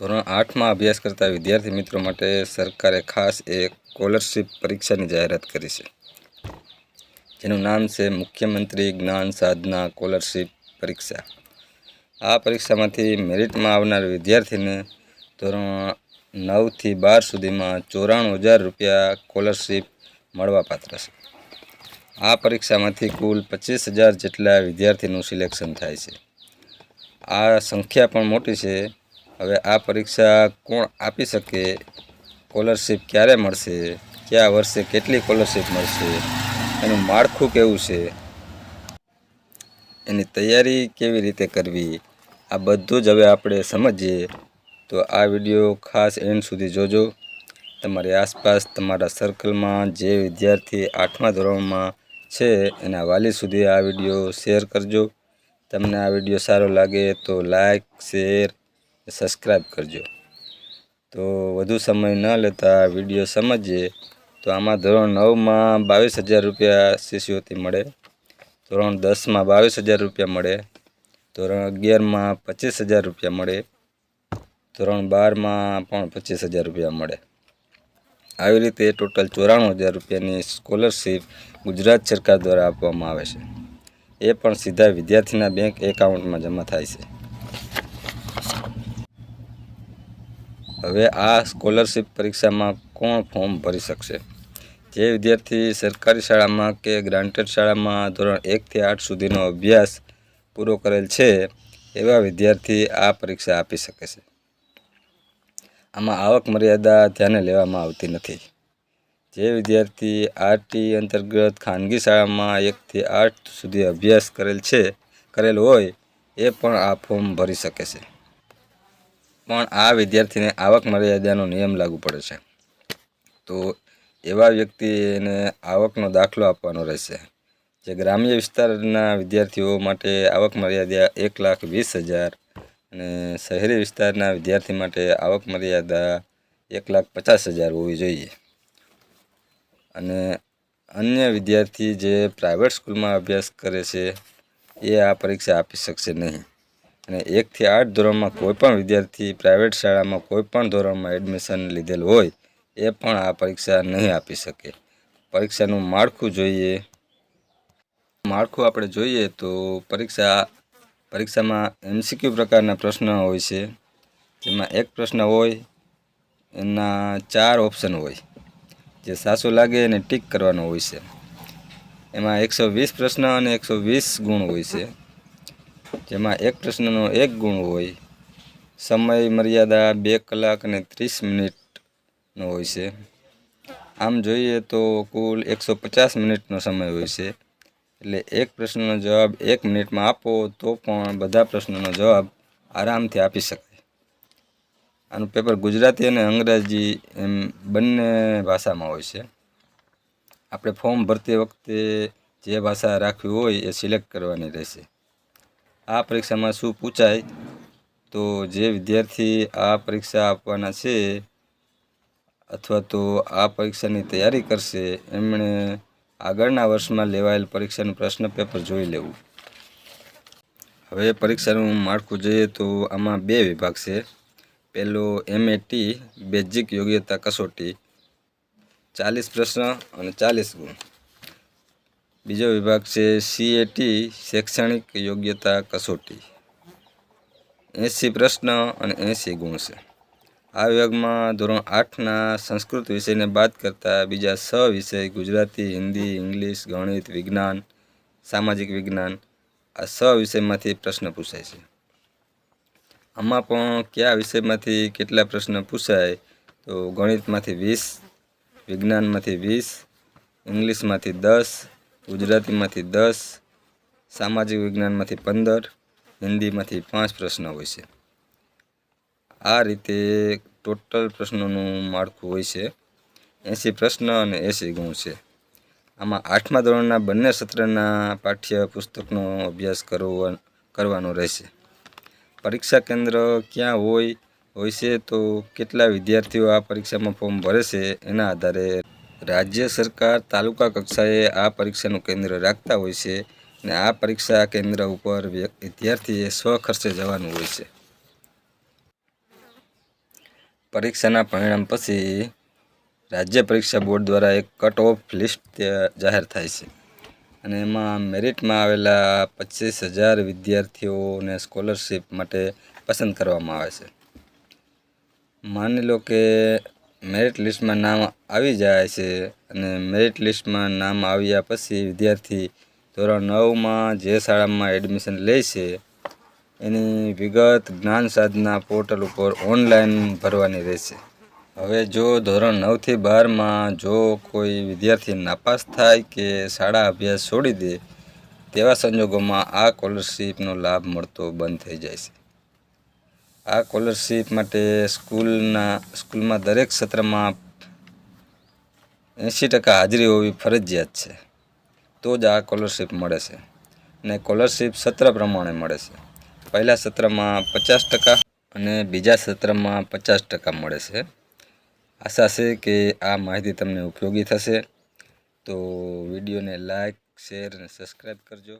ધોરણ આઠમાં અભ્યાસ કરતા વિદ્યાર્થી મિત્રો માટે સરકારે ખાસ એક સ્કોલરશીપ પરીક્ષાની જાહેરાત કરી છે. જેનું નામ છે મુખ્યમંત્રી જ્ઞાન સાધના સ્કોલરશીપ પરીક્ષા. આ પરીક્ષામાંથી મેરિટમાં આવનાર વિદ્યાર્થીને ધોરણ નવથી બાર સુધીમાં ચોરાણું હજાર રૂપિયા સ્કોલરશીપ મળવાપાત્ર છે. આ પરીક્ષામાંથી કુલ પચીસ હજાર જેટલા વિદ્યાર્થીનું સિલેક્શન થાય છે. આ સંખ્યા પણ મોટી છે. હવે આ પરીક્ષા કોણ આપી શકે? સ્કોલરશિપ ક્યારે મળશે? કયા વર્ષે કેટલી સ્કોલરશીપ મળશે? એનું માળખું કેવું છે? એની તૈયારી કેવી રીતે કરવી? આ બધું જ હવે આપણે સમજીએ. તો આ વીડિયો ખાસ એન્ડ સુધી જોજો. તમારી આસપાસ તમારા સર્કલમાં જે વિદ્યાર્થી આઠમા ધોરણમાં છે, એના વાલી સુધી આ વીડિયો શેર કરજો. તમને આ વીડિયો સારો લાગે તો લાઈક, શેર સબસ્ક્રાઈબ કરજો. તો વધુ સમય ન લેતા વીડિયો સમજીએ, તો આમાં ધોરણ નવમાં બાવીસ હજાર રૂપિયા શિષ્યવૃત્તિ મળે, ધોરણ દસમાં બાવીસ હજાર રૂપિયા મળે, ધોરણ અગિયારમાં પચીસ હજાર રૂપિયા મળે, ધોરણ બારમાં પણ પચીસ હજાર રૂપિયા મળે. આવી રીતે ટોટલ ચોરાણું હજાર રૂપિયાની સ્કોલરશીપ ગુજરાત સરકાર દ્વારા આપવામાં આવે છે. એ પણ સીધા વિદ્યાર્થીના બેંક એકાઉન્ટમાં જમા થાય છે. હવે આ સ્કોલરશિપ પરીક્ષામાં કોણ ફોર્મ ભરી શકશે? જે વિદ્યાર્થી સરકારી શાળામાં કે ગ્રાન્ટેડ શાળામાં ધોરણ એકથી આઠ સુધીનો અભ્યાસ પૂરો કરેલ છે, એવા વિદ્યાર્થી આ પરીક્ષા આપી શકે છે. આમાં આવક મર્યાદા ધ્યાને લેવામાં આવતી નથી. જે વિદ્યાર્થી આરટી અંતર્ગત ખાનગી શાળામાં એકથી આઠ સુધી અભ્યાસ કરેલ છે, કરેલ હોય, એ પણ આ ફોર્મ ભરી શકે છે. પણ આ વિદ્યાર્થીને આવક મર્યાદાનો નિયમ લાગુ પડે છે. તો એવા વ્યક્તિને આવકનો દાખલો આપવાનો રહેશે. જે ગ્રામ્ય વિસ્તારના વિદ્યાર્થીઓ માટે આવક મર્યાદા એક લાખ વીસ હજાર અને શહેરી વિસ્તારના વિદ્યાર્થી માટે આવક મર્યાદા એક લાખ પચાસ હજાર હોવી જોઈએ. અને અન્ય વિદ્યાર્થી જે પ્રાઇવેટ સ્કૂલમાં અભ્યાસ કરે છે, એ આ પરીક્ષા આપી શકશે નહીં. અને એકથી આઠ ધોરણમાં કોઈપણ વિદ્યાર્થી પ્રાઇવેટ શાળામાં કોઈપણ ધોરણમાં એડમિશન લીધેલ હોય, એ પણ આ પરીક્ષા નહીં આપી શકે. પરીક્ષાનું માળખું જોઈએ. માળખું આપણે જોઈએ તો પરીક્ષા, પરીક્ષામાં એમસીક્યુ પ્રકારના પ્રશ્ન હોય છે. જેમાં એક પ્રશ્ન હોય, એના ચાર ઓપ્શન હોય, જે સાચું લાગે એને ટીક કરવાનો હોય છે. એમાં એકસો વીસ પ્રશ્ન અને એકસો વીસ ગુણ હોય છે. જેમાં એક પ્રશ્નનો એક ગુણ હોય, સમય મર્યાદા બે કલાક અને ત્રીસ મિનિટનો હોય છે. આમ જોઈએ તો કુલ એકસો પચાસ મિનિટનો સમય હોય છે. એટલે એક પ્રશ્નનો જવાબ એક મિનિટમાં આપો તો પણ બધા પ્રશ્નોનો જવાબ આરામથી આપી શકાય. આનું પેપર ગુજરાતી અને અંગ્રેજી એમ બંને ભાષામાં હોય છે. આપણે ફોર્મ ભરતી વખતે જે ભાષા રાખવી હોય એ સિલેક્ટ કરવાની રહેશે. આ પરીક્ષામાં શું પૂછાય? તો જે વિદ્યાર્થી આ પરીક્ષા આપવાના છે અથવા તો આ પરીક્ષાની તૈયારી કરશે, એમણે આગળના વર્ષમાં લેવાયેલ પરીક્ષાનું પ્રશ્ન પેપર જોઈ લેવું. હવે પરીક્ષાનું માળખું જોઈએ તો આમાં બે વિભાગ છે. પહેલો એમએટી બેઝિક યોગ્યતા કસોટી ચાલીસ પ્રશ્ન અને ચાલીસ ગુણ. બીજો વિભાગ છે સીએટી શૈક્ષણિક યોગ્યતા કસોટી. એંસી પ્રશ્ન અને એંસી ગુણ છે. આ વિભાગમાં ધોરણ આઠના સંસ્કૃત વિષયને બાદ કરતાં બીજા છ વિષય ગુજરાતી, હિન્દી, ઇંગ્લિશ, ગણિત, વિજ્ઞાન, સામાજિક વિજ્ઞાન આ છ વિષયમાંથી પ્રશ્ન પૂછાય છે. આમાં પણ કયા વિષયમાંથી કેટલા પ્રશ્ન પૂછાય? તો ગણિતમાંથી વીસ, વિજ્ઞાનમાંથી વીસ, ઇંગ્લિશમાંથી દસ ગુજરાતીમાંથી દસ, સામાજિક વિજ્ઞાનમાંથી પંદર, હિન્દીમાંથી પાંચ પ્રશ્ન હોય છે. આ રીતે ટોટલ પ્રશ્નોનું માળખું હોય છે. એંસી પ્રશ્ન અને એંસી ગુણ છે. આમાં આઠમા ધોરણના બંને સત્રના પાઠ્ય પુસ્તકનો અભ્યાસ કરવો, કરવાનો રહેશે. પરીક્ષા કેન્દ્ર ક્યાં હોય હોય છે તો કેટલા વિદ્યાર્થીઓ આ પરીક્ષામાં ફોર્મ ભરે છે એના આધારે રાજ્ય સરકાર તાલુકા કક્ષાએ આ પરીક્ષાનું કેન્દ્ર રાખતા હોય છે અને આ પરીક્ષા કેન્દ્ર ઉપર વિદ્યાર્થીએ સ્વખર્ચે જવાનું હોય છે. પરીક્ષાના પરિણામ પછી રાજ્ય પરીક્ષા બોર્ડ દ્વારા એક કટ ઓફ લિસ્ટ જાહેર થાય છે અને એમાં મેરિટમાં આવેલા પચીસ હજાર વિદ્યાર્થીઓને સ્કોલરશિપ માટે પસંદ કરવામાં આવે છે. માની લો કે મેરિટ લિસ્ટમાં નામ આવી જાય છે અને મેરિટ લિસ્ટમાં નામ આવ્યા પછી વિદ્યાર્થી ધોરણ નવમાં જે શાળામાં એડમિશન લે છે, એની વિગત જ્ઞાન સાધના પોર્ટલ ઉપર ઓનલાઈન ભરવાની રહેશે. હવે જો ધોરણ નવથી બારમાં જો કોઈ વિદ્યાર્થી નાપાસ થાય કે શાળા અભ્યાસ છોડી દે, તેવા સંજોગોમાં આ સ્કોલરશીપનો લાભ મળતો બંધ થઈ જાય છે. આ સ્કોલરશીપ માટે સ્કૂલના, સ્કૂલમાં દરેક સત્રમાં એંશી ટકા હાજરી હોવી ફરજિયાત છે. તો જ આ સ્કોલરશીપ મળે છે. અને સ્કોલરશીપ સત્ર પ્રમાણે મળે છે. પહેલા સત્રમાં પચાસ ટકા અને બીજા સત્રમાં પચાસ ટકા મળે છે. આશા છે કે આ માહિતી તમને ઉપયોગી થશે. તો વિડીયોને લાઇક શેર અને સબસ્ક્રાઈબ કરજો.